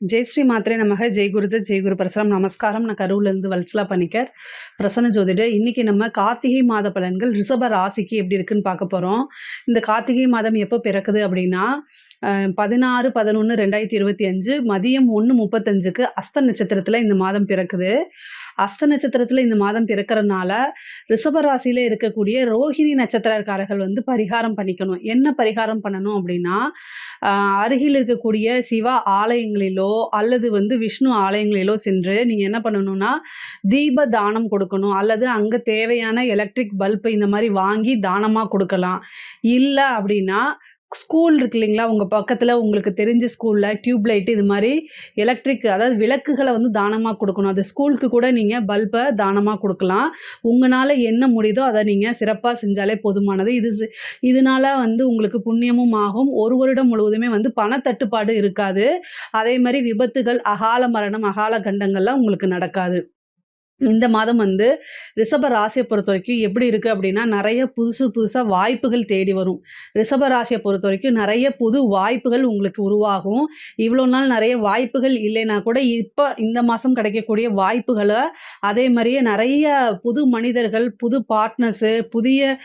ஜெய் ஸ்ரீ மாத்திரை நமக. ஜெய் குருது ஜெய் குரு நமஸ்காரம். நான் கரூர்லேருந்து வல்சலா பண்ணிக்கர் பிரசன்ன ஜோதிட இன்னைக்கு நம்ம கார்த்திகை மாத பலன்கள் ரிஷப ராசிக்கு எப்படி இருக்குன்னு பார்க்க போகிறோம் இந்த கார்த்திகை மாதம் எப்போ பிறக்குது அப்படின்னா பதினாறு பதினொன்று ரெண்டாயிரத்தி இருபத்தி அஞ்சு மதியம் ஒன்று முப்பத்தஞ்சுக்கு அஸ்த நட்சத்திரத்தில் இந்த மாதம் பிறக்குது. அஸ்த நட்சத்திரத்தில் இந்த மாதம் பிறக்கிறதுனால ரிஷப ராசியில் இருக்கக்கூடிய ரோஹிணி நட்சத்திரக்காரர்கள் வந்து பரிகாரம் பண்ணிக்கணும். என்ன பரிகாரம் பண்ணணும் அப்படின்னா அருகில் இருக்கக்கூடிய சிவா ஆலயங்களிலோ அல்லது வந்து விஷ்ணு ஆலயங்களிலோ சென்று நீங்கள் என்ன பண்ணணும்னா தீப தானம் கொடுக்கணும். அல்லது அங்கே தேவையான எலக்ட்ரிக் பல்பு இந்த மாதிரி வாங்கி தானமாக கொடுக்கலாம். இல்லை அப்படின்னா ஸ்கூல் இருக்கு இல்லைங்களா? உங்கள் பக்கத்தில் உங்களுக்கு தெரிஞ்ச ஸ்கூலில் டியூப்லைட் இது மாதிரி எலக்ட்ரிக் அதாவது விளக்குகளை வந்து தானமாக கொடுக்கணும். அது ஸ்கூலுக்கு கூட நீங்கள் பல்பை தானமாக கொடுக்கலாம். உங்களால் என்ன முடியுதோ அதை நீங்கள் சிறப்பாக செஞ்சாலே போதுமானது. இது சி- இதனால வந்து உங்களுக்கு புண்ணியமும் ஆகும். ஒரு வருடம் முழுவதுமே வந்து பணத்தட்டுப்பாடு இருக்காது. அதே மாதிரி விபத்துகள் அகால மரணம் அகால கண்டங்கள்லாம் உங்களுக்கு நடக்காது. இந்த மாதம் வந்து ரிஷப ராசியை பொறுத்த வரைக்கும் எப்படி இருக்குது அப்படின்னா நிறைய புதுசு புதுசாக வாய்ப்புகள் தேடி வரும். ரிஷப ராசியை பொறுத்த வரைக்கும் நிறைய புது வாய்ப்புகள் உங்களுக்கு உருவாகும். இவ்வளோ நாள் நிறைய வாய்ப்புகள் இல்லைன்னா கூட இப்போ இந்த மாதம் கிடைக்கக்கூடிய வாய்ப்புகளை அதே மாதிரியே நிறைய புது மனிதர்கள் புது பார்ட்னர்ஸு புதிய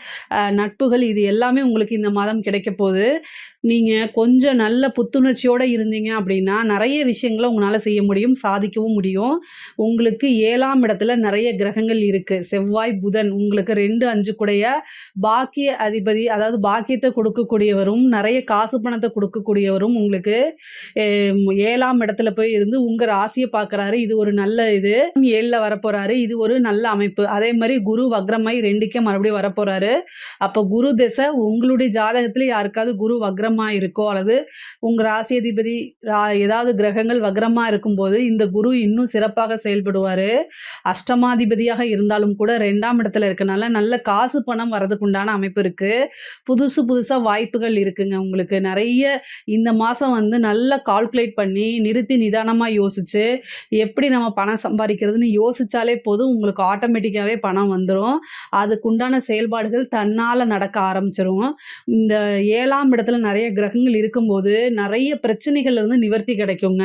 நட்புகள் இது எல்லாமே உங்களுக்கு இந்த மாதம் கிடைக்க போகுது. நீங்கள் கொஞ்சம் நல்ல புத்துணர்ச்சியோடு இருந்தீங்க அப்படின்னா நிறைய விஷயங்களை உங்களால் செய்ய முடியும் சாதிக்கவும் முடியும். உங்களுக்கு ஏழாம் இடத்துல நிறைய கிரகங்கள் இருக்குது செவ்வாய் புதன் உங்களுக்கு ரெண்டு அஞ்சு கூடைய பாக்கிய அதிபதி அதாவது பாக்கியத்தை கொடுக்கக்கூடியவரும் நிறைய காசு பணத்தை கொடுக்கக்கூடியவரும் உங்களுக்கு ஏழாம் இடத்துல போய் இருந்து உங்கள் ராசியை பார்க்குறாரு. இது ஒரு நல்ல இது. ஏழில் வரப்போகிறாரு இது ஒரு நல்ல அமைப்பு. அதே மாதிரி குரு வக்ரமாய் ரெண்டுக்கே மறுபடியும் வரப்போகிறாரு அப்போ குரு திசை உங்களுடைய ஜாதகத்தில் யாருக்காவது குரு வக்ரமாக இருக்கோ அல்லது உங்கள் ராசி அதிபதி ஏதாவது கிரகங்கள் வக்ரமாக இருக்கும்போது இந்த குரு இன்னும் சிறப்பாக செயல்படுவார். அஷ்டமாதிபதியாக இருந்தாலும் கூட ரெண்டாம் இடத்துல இருக்கனால நல்ல காசு பணம் வரதுக்குண்டான அமைப்பு இருக்குது புதுசு புதுசாக வாய்ப்புகள் இருக்குங்க உங்களுக்கு. நிறைய இந்த மாதம் வந்து நல்லா கால்குலேட் பண்ணி நிறுத்தி நிதானமாக யோசிச்சு எப்படி நம்ம பணம் சம்பாதிக்கிறதுன்னு யோசிச்சாலே போதும் உங்களுக்கு ஆட்டோமேட்டிக்காகவே பணம் வந்துடும் அதுக்குண்டான செயல்பாடுகள் தன்னால் நடக்க ஆரம்பிச்சிரும். இந்த ஏழாம் இடத்துல நிறைய கிரகங்கள் இருக்கும்போது நிறைய பிரச்சனைகள்லேருந்து நிவர்த்தி கிடைக்குங்க.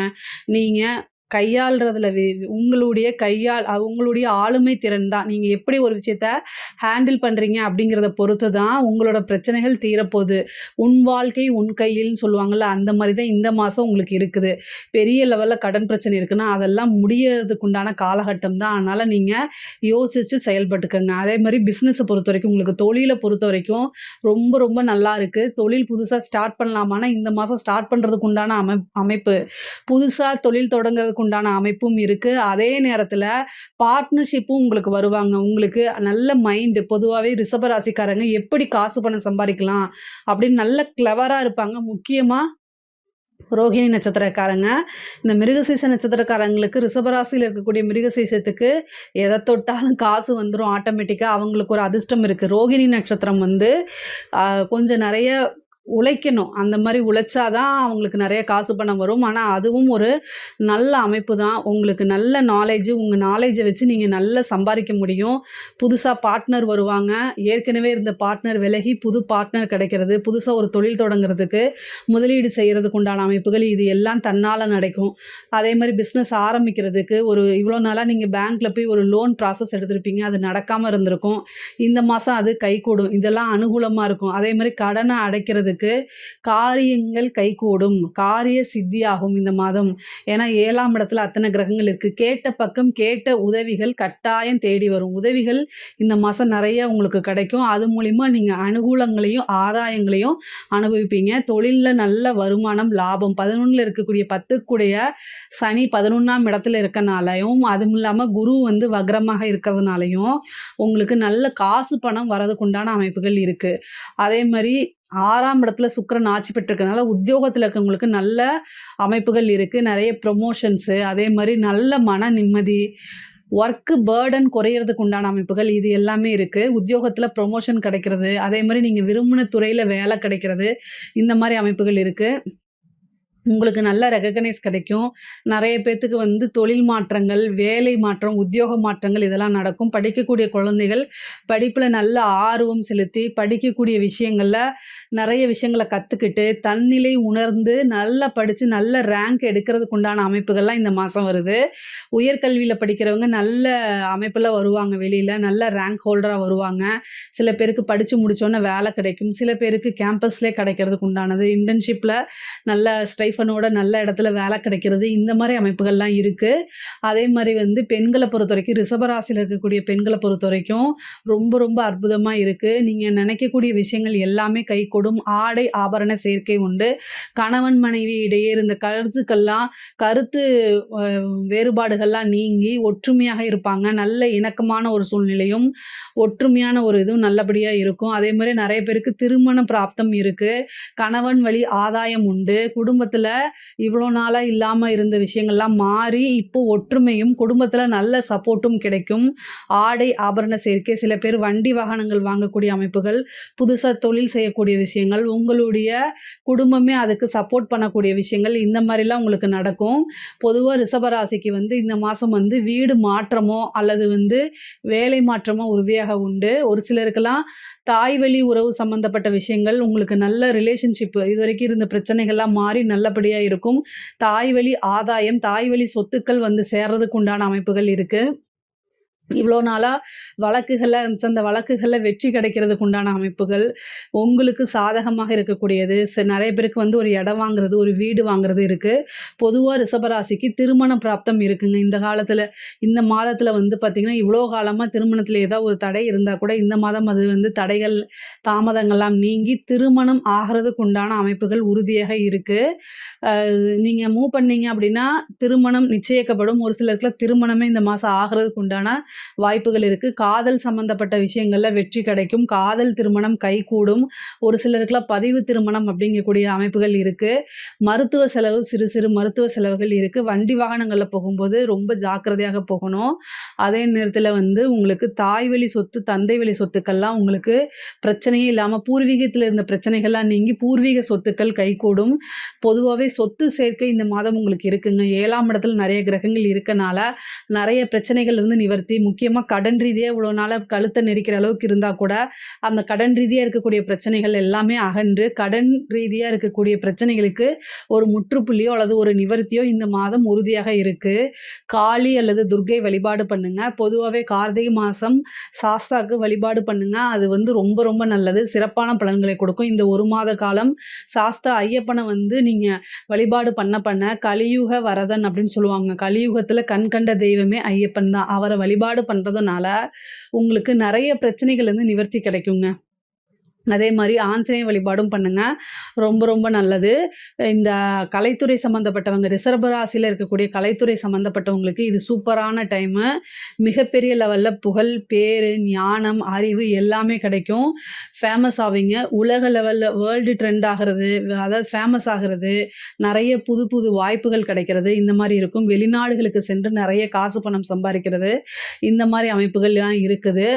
நீங்கள் கையாளுறதுல வி- உங்களுடைய கையாள் உங்களுடைய ஆளுமை திறன் தான். நீங்கள் எப்படி ஒரு விஷயத்த ஹேண்டில் பண்ணுறீங்க அப்படிங்கிறத பொறுத்து தான் உங்களோட பிரச்சனைகள் தீரப்போகுது. உன் வாழ்க்கை உன் கையில்னு சொல்லுவாங்கள்ல அந்த மாதிரி தான் இந்த மாதம் உங்களுக்கு இருக்குது. பெரிய லெவலில் கடன் பிரச்சனை இருக்குன்னா அதெல்லாம் முடியறதுக்குண்டான காலகட்டம் தான். அதனால் நீங்கள் யோசித்து செயல்பட்டுக்கோங்க. அதே மாதிரி பிஸ்னஸை பொறுத்த வரைக்கும் உங்களுக்கு தொழிலை பொறுத்த வரைக்கும் ரொம்ப ரொம்ப நல்லா இருக்குது தொழில் புதுசாக ஸ்டார்ட் பண்ணலாமான்னா இந்த மாதம் ஸ்டார்ட் பண்ணுறதுக்கு உண்டான அமை அமைப்பு. புதுசாக தொழில் தொடங்குறதுக்கு உண்டான அமைப்பும் இருக்குது அதே நேரத்தில் பார்ட்னர்ஷிப்பும் உங்களுக்கு வருவாங்க. உங்களுக்கு நல்ல மைண்டு பொதுவாகவே ரிஷபராசிக்காரங்க எப்படி காசு பணம் சம்பாதிக்கலாம் அப்படின்னு நல்ல கிளவராக இருப்பாங்க. முக்கியமாக ரோகிணி நட்சத்திரக்காரங்க. இந்த மிருகசீச நட்சத்திரக்காரங்களுக்கு ரிஷபராசியில் இருக்கக்கூடிய மிருகசீசத்துக்கு எதை தொட்டாலும் காசு வந்துடும் ஆட்டோமேட்டிக்காக அவங்களுக்கு ஒரு அதிர்ஷ்டம் இருக்குது ரோகிணி நட்சத்திரம் வந்து கொஞ்சம் நிறைய உழைக்கணும். அந்த மாதிரி உழைச்சாதான் அவங்களுக்கு நிறைய காசு பணம் வரும். ஆனால் அதுவும் ஒரு நல்ல அமைப்பு தான். உங்களுக்கு நல்ல நாலேஜ் உங்கள் நாலேஜை வச்சு நீங்கள் நல்லா சம்பாதிக்க முடியும். புதுசாக பார்ட்னர் வருவாங்க. ஏற்கனவே இருந்த பார்ட்னர் விலகி புது பார்ட்னர் கிடைக்கிறது புதுசாக ஒரு தொழில் தொடங்குறதுக்கு முதலீடு செய்கிறதுக்கு உண்டான அமைப்புகள் இது எல்லாம் தன்னால் நடக்கும். அதே மாதிரி பிஸ்னஸ் ஆரம்பிக்கிறதுக்கு ஒரு இவ்வளோ நாளாக நீங்கள் பேங்க்கில் போய் ஒரு லோன் ப்ராசஸ் எடுத்திருப்பீங்க. அது நடக்காமல் இருந்திருக்கும். இந்த மாதம் அது கைகூடும். இதெல்லாம் அனுகூலமாக இருக்கும். அதே மாதிரி கடனை அடைக்கிறது அடைக்கிறதுக்கு காரியங்கள் கைகூடும். காரிய சித்தியாகும் இந்த மாதம். ஏன்னா ஏழாம் இடத்துல அத்தனை கிரகங்கள் இருக்குது கேட்ட பக்கம் கேட்ட உதவிகள் கட்டாயம் தேடி வரும். உதவிகள் இந்த மாதம் நிறைய உங்களுக்கு கிடைக்கும். அது மூலிமா நீங்கள் அனுகூலங்களையும் ஆதாயங்களையும் அனுபவிப்பீங்க. தொழிலில் நல்ல வருமானம் லாபம். பதினொன்றில் இருக்கக்கூடிய பத்துக்குடைய சனி பதினொன்றாம் இடத்துல இருக்கனாலையும் அதுவும் இல்லாமல் குரு வந்து வக்ரமாக இருக்கிறதுனாலையும் உங்களுக்கு நல்ல காசு பணம் வரதுக்குண்டான அமைப்புகள் இருக்குது அதே மாதிரி ஆறாம் இடத்துல சுக்கிரன் ஆட்சி பெற்றிருக்கனால உத்தியோகத்தில் இருக்கவங்களுக்கு நல்ல அமைப்புகள் இருக்குது நிறைய ப்ரொமோஷன்ஸு அதே மாதிரி நல்ல மன நிம்மதி ஒர்க்கு பேர்டன் குறையிறதுக்கு உண்டான அமைப்புகள் இது எல்லாமே இருக்குது உத்தியோகத்தில் ப்ரொமோஷன் கிடைக்கிறது. அதே மாதிரி நீங்கள் விரும்பின துறையில் வேலை கிடைக்கிறது. இந்த மாதிரி அமைப்புகள் இருக்குது உங்களுக்கு நல்ல ரெகக்னைஸ் கிடைக்கும். நிறைய பேர்த்துக்கு வந்து தொழில் மாற்றங்கள், வேலை மாற்றம், உத்தியோக மாற்றங்கள் இதெல்லாம் நடக்கும். படிக்கக்கூடிய குழந்தைகள் படிப்பில் நல்ல ஆர்வம் செலுத்தி, படிக்கக்கூடிய விஷயங்களில் நிறைய விஷயங்கள கற்றுக்கிட்டு தன்னிலை உணர்ந்து, நல்லா படித்து நல்ல ரேங்க் எடுக்கிறதுக்கு உண்டான அமைப்புகள்லாம் இந்த மாதம் வருது. உயர்கல்வியில் படிக்கிறவங்க நல்ல அமைப்பில் வருவாங்க வெளியில் நல்ல ரேங்க் ஹோல்டராக வருவாங்க. சில பேருக்கு படித்து முடித்தோன்னே வேலை கிடைக்கும். சில பேருக்கு கேம்பஸ்லேயே கிடைக்கிறதுக்கு உண்டானது. நல்ல நல்ல ஹைஃபனோட நல்ல இடத்துல வேலை கிடைக்கிறது. இந்த மாதிரி அமைப்புகள்லாம் இருக்குது அதே மாதிரி வந்து பெண்களை பொறுத்த வரைக்கும் ரிஷபராசியில் இருக்கக்கூடிய பெண்களை பொறுத்த வரைக்கும் ரொம்ப ரொம்ப அற்புதமாக இருக்குது நீங்கள் நினைக்கக்கூடிய விஷயங்கள் எல்லாமே கைகூடும். ஆடை, ஆபரண சேர்க்கை உண்டு. கணவன், மனைவி இடையே இருந்த கருத்துக்கள்லாம் கருத்து வேறுபாடுகள்லாம் நீங்கி ஒற்றுமையாக இருப்பாங்க. நல்ல இணக்கமான ஒரு சூழ்நிலையும், ஒற்றுமையான ஒரு இதுவும் நல்லபடியாக இருக்கும். அதே மாதிரி நிறைய பேருக்கு திருமண பிராப்தம் இருக்குது கணவன் வழி ஆதாயம் உண்டு. குடும்பத்தில் இவ்வளோ நாளாக இல்லாமல் இருந்த விஷயங்கள்லாம் மாறி, இப்போ ஒற்றுமையும், குடும்பத்தில் நல்ல சப்போர்ட்டும் கிடைக்கும். ஆடை, ஆபரண சேர்க்கை, சில பேர் வண்டி வாகனங்கள் வாங்கக்கூடிய அமைப்புகள், புதுசாக தொழில் செய்யக்கூடிய விஷயங்கள், உங்களுடைய குடும்பமே அதுக்கு சப்போர்ட் பண்ணக்கூடிய விஷயங்கள், இந்த மாதிரிலாம் உங்களுக்கு நடக்கும். பொதுவாக ரிஷபராசிக்கு வந்து இந்த மாதம் வந்து வீடு மாற்றமோ, அல்லது வந்து வேலை மாற்றமோ உறுதியாக உண்டு. ஒரு சிலருக்கெல்லாம் தாய் வழி உறவு சம்மந்தப்பட்ட விஷயங்கள், உங்களுக்கு நல்ல ரிலேஷன்ஷிப் இதுவரைக்கும் இருந்த பிரச்சனைகள்லாம் மாறி நல்லபடியாக இருக்கும். தாய் வழி ஆதாயம், தாய் வழி சொத்துக்கள் வந்து சேர்றதுக்கு உண்டான அமைப்புகள் இருக்குது இவ்வளோ நாளாக வழக்குகளில் அந்த வழக்குகளில் வெற்றி கிடைக்கிறதுக்கு உண்டான அமைப்புகள், உங்களுக்கு சாதகமாக இருக்கக்கூடியது. ச பேருக்கு வந்து ஒரு இடம் வாங்குறது, ஒரு வீடு வாங்குறது இருக்குது பொதுவாக ரிஷபராசிக்கு திருமண பிராப்தம் இருக்குங்க. இந்த காலத்தில் இந்த மாதத்தில் வந்து பார்த்திங்கன்னா இவ்வளோ காலமாக திருமணத்தில் ஏதோ ஒரு தடை இருந்தால் கூட, இந்த மாதம் அது வந்து தடைகள், தாமதங்கள்லாம் நீங்கி திருமணம் ஆகிறதுக்கு உண்டான அமைப்புகள் உறுதியாக இருக்கு. நீங்கள் மூவ் பண்ணீங்க அப்படின்னா, திருமணம் நிச்சயிக்கப்படும். ஒரு சிலருக்குலாம் திருமணமே இந்த மாதம் ஆகிறதுக்கு உண்டான வாய்ப்புகள் இருக்கு. காதல் சம்மந்தப்பட்ட விஷயங்கள்ல வெற்றி கிடைக்கும். காதல் திருமணம் கைகூடும். ஒரு சிலருக்குலாம் பதிவு திருமணம் அப்படிங்கக்கூடிய அமைப்புகள் இருக்கு. மருத்துவ செலவு சிறு சிறு மருத்துவ செலவுகள் இருக்கு. வண்டி வாகனங்களில் போகும்போது ரொம்ப ஜாக்கிரதையாக போகணும். அதே நேரத்தில் வந்து உங்களுக்கு தாய் வழி சொத்து, தந்தை வழி சொத்துக்கள்லாம் உங்களுக்கு பிரச்சனையே இல்லாமல் பூர்வீகத்தில் இருந்த பிரச்சனைகள்லாம் நீங்கி பூர்வீக சொத்துக்கள் கைகூடும். பொதுவாகவே சொத்து சேர்க்கை இந்த மாதம் உங்களுக்கு இருக்குங்க. ஏழாம் இடத்துல நிறைய கிரகங்கள் இருக்கனால, நிறைய பிரச்சனைகள் இருந்து நிவர்த்தி முக்கியமாக கடன் ரீதியாக இவ்வளோ நாளாக கழுத்தை நெரிக்கிற அளவுக்கு இருந்தால் கூட, அந்த கடன் ரீதியாக இருக்கக்கூடிய பிரச்சனைகள் எல்லாமே அகன்று, கடன் ரீதியாக இருக்கக்கூடிய பிரச்சனைகளுக்கு ஒரு முற்றுப்புள்ளியோ அல்லது ஒரு நிவர்த்தியோ இந்த மாதம் உறுதியாக இருக்குது காளி அல்லது துர்க்கை வழிபாடு பண்ணுங்கள் பொதுவாகவே கார்த்திகை மாதம் சாஸ்தாக்கு வழிபாடு பண்ணுங்கள் அது வந்து ரொம்ப ரொம்ப நல்லது. சிறப்பான பலன்களை கொடுக்கும். இந்த ஒரு மாத காலம் சாஸ்தா ஐயப்பனை வந்து நீங்கள் வழிபாடு பண்ண பண்ண கலியுக வரதன் அப்படின்னு சொல்லுவாங்க. கலியுகத்தில் கண் கண்ட தெய்வமே ஐயப்பன் தான். அவரை வழிபாடு பண்றதுனால, உங்களுக்கு நிறைய பிரச்சனைகள் வந்து நிவர்த்தி கிடைக்குங்க. அதே மாதிரி ஆஞ்சநேய வழிபாடும் பண்ணுங்க. ரொம்ப ரொம்ப நல்லது. இந்த கலைத்துறை சம்மந்தப்பட்டவங்க ரிஷபராசியில இருக்கக்கூடிய கலைத்துறை சம்மந்தப்பட்டவங்களுக்கு இது சூப்பரான டைமு. மிகப்பெரிய லெவலில் புகழ், பேர் ஞானம், அறிவு எல்லாமே கிடைக்கும். ஃபேமஸ் ஆவீங்க. உலக லெவலில் வேர்ல்டு ட்ரெண்ட் ஆகிறது அதாவது ஃபேமஸ் ஆகிறது நிறைய புது புது வாய்ப்புகள் கிடைக்கிறது, இந்த மாதிரி இருக்கும். வெளிநாடுகளுக்கு சென்று நிறைய காசு பணம் சம்பாதிக்கிறது இந்த மாதிரி அமைப்புகள்லாம் இருக்குது.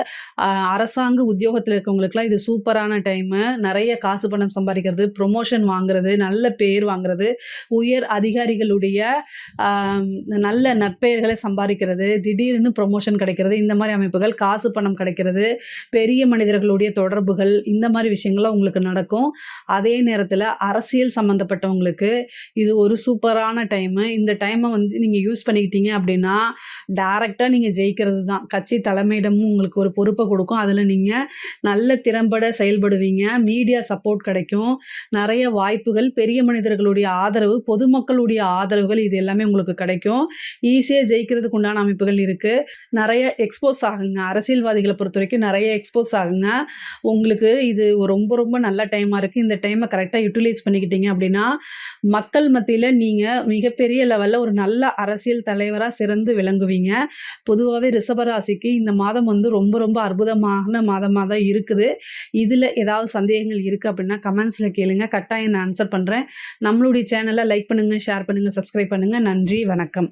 அரசாங்க உத்தியோகத்தில் இருக்கவங்களுக்குலாம் இது சூப்பரான டைமு. நிறைய காசு பணம் சம்பாதிக்கிறது ப்ரொமோஷன் வாங்குறது, நல்ல பேர் வாங்குறது, உயர் அதிகாரிகளுடைய நல்ல நட்பெயர்களை சம்பாதிக்கிறது திடீர்னு ப்ரொமோஷன் கிடைக்கிறது, இந்த மாதிரி அமைப்புகள், காசு பணம் கிடைக்கிறது, பெரிய மனிதர்களுடைய தொடர்புகள், இந்த மாதிரி விஷயங்கள்லாம் உங்களுக்கு நடக்கும். அதே நேரத்தில் அரசியல் சம்மந்தப்பட்டவங்களுக்கு இது ஒரு சூப்பரான டைமு. இந்த டைமை வந்து நீங்கள் யூஸ் பண்ணிக்கிட்டீங்க அப்படின்னா, டேரெக்டாக நீங்கள் ஜெயிக்கிறது தான். கட்சி தலைமையிடமும் உங்களுக்கு ஒரு பொறுப்பை கொடுக்கும் அதில் நீங்கள் நல்ல திறம்பட செயல்படுவீங்க. மீடியா சப்போர்ட் கிடைக்கும். நிறைய வாய்ப்புகள், பெரிய மனிதர்களுடைய ஆதரவு, பொதுமக்களுடைய ஆதரவுகள் இது எல்லாமே உங்களுக்கு கிடைக்கும். ஈஸியாக ஜெயிக்கிறதுக்கு உண்டான அமைப்புகள் இருக்குது நிறைய எக்ஸ்போஸ் ஆகுங்க. அரசியல்வாதிகளை பொறுத்த வரைக்கும் நிறைய எக்ஸ்போஸ் ஆகுங்க. உங்களுக்கு இது ரொம்ப ரொம்ப நல்ல டைமாக இருக்குது இந்த டைமை கரெக்டாக யுட்டிலைஸ் பண்ணிக்கிட்டீங்க அப்படின்னா, மக்கள் மத்தியில் நீங்கள் மிகப்பெரிய லெவலில் ஒரு நல்ல அரசியல் தலைவராக சிறந்து விளங்குவீங்க. பொதுவாகவே ரிஷபராசிக்கு இந்த மாதம் வந்து ரொம்ப ரொம்ப அற்புதமான மாதமாக தான் இருக்குது. இதில் ஏதாவது சந்தேகங்கள் இருக்குது அப்படின்னா, கமெண்ட்ஸில் கேளுங்க. கட்டாயம் நான் ஆன்சர் பண்ணுறேன் நம்மளுடைய சேனலை லைக் பண்ணுங்கள் ஷேர் பண்ணுங்கள் சப்ஸ்கிரைப் பண்ணுங்கள் நன்றி, வணக்கம்.